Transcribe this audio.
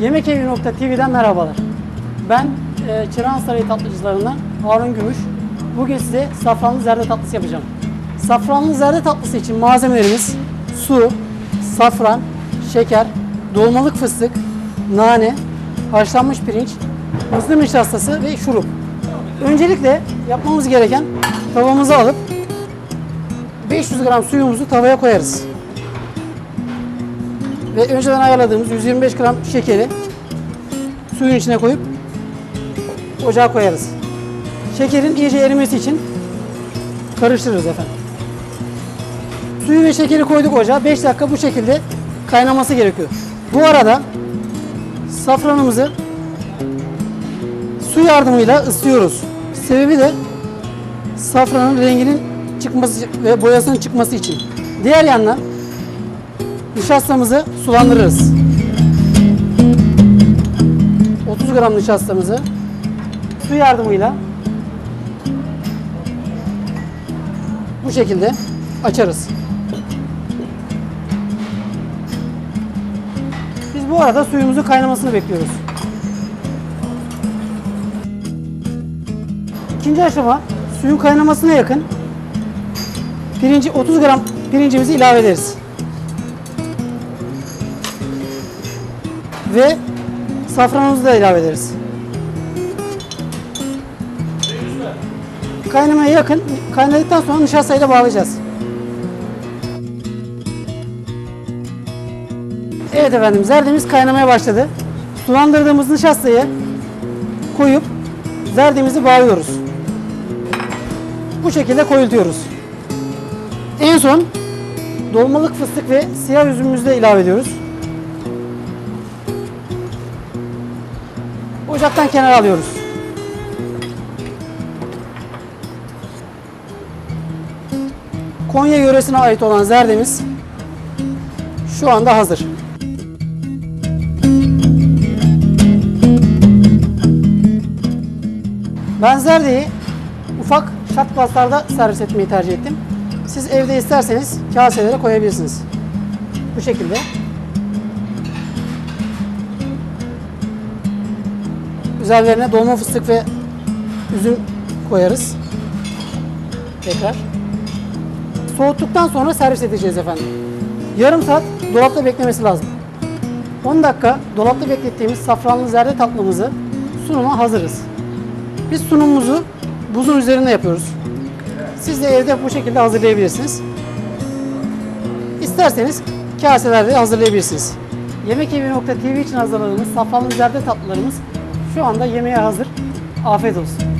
Yemekevi.tv'den merhabalar. Ben e, Çırağan Sarayı tatlıcılarından Harun Gümüş. Bugün size safranlı zerde tatlısı yapacağım. Safranlı zerde tatlısı için malzemelerimiz su, safran, şeker, dolmalık fıstık, nane, haşlanmış pirinç, mısır nişastası ve şurup. Öncelikle yapmamız gereken tavamızı alıp 500 gram suyumuzu tavaya koyarız. Ve önceden ayarladığımız 125 gram şekeri suyun içine koyup ocağa koyarız. Şekerin iyice erimesi için karıştırırız efendim. Suyu ve şekeri koyduk ocağa. 5 dakika bu şekilde kaynaması gerekiyor. Bu arada safranımızı su yardımıyla ısıtıyoruz. Sebebi de safranın renginin çıkması ve boyasının çıkması için. Diğer yandan nişastamızı sulandırırız. 30 gram nişastamızı su yardımıyla bu şekilde açarız. Biz bu arada suyumuzun kaynamasını bekliyoruz. İkinci aşama suyun kaynamasına yakın pirinci 30 gram pirincimizi ilave ederiz. Ve safranımızı da ilave ederiz. Kaynamaya yakın, kaynadıktan sonra nişastayı da bağlayacağız. Evet efendim, zerdemiz kaynamaya başladı. Sulandırdığımız nişastayı koyup zerdemizi bağlıyoruz. Bu şekilde koyultuyoruz. En son dolmalık fıstık ve siyah üzümümüzü de ilave ediyoruz. Ocaktan kenara alıyoruz. Konya yöresine ait olan zerdemiz şu anda hazır. Ben zerdeyi ufak şat glaslarda servis etmeyi tercih ettim. Siz evde isterseniz kaselere koyabilirsiniz. Bu şekilde. Üzerlerine dolma fıstık ve üzüm koyarız. Tekrar. Soğuttuktan sonra servis edeceğiz efendim. Yarım saat dolapta beklemesi lazım. 10 dakika dolapta beklettiğimiz safranlı zerde tatlımızı sunuma hazırız. Biz sunumumuzu buzun üzerinde yapıyoruz. Siz de evde bu şekilde hazırlayabilirsiniz. İsterseniz kaselerde hazırlayabilirsiniz. Yemekevi.tv için hazırladığımız safranlı zerde tatlılarımız şu anda yemeğe hazır. Afiyet olsun.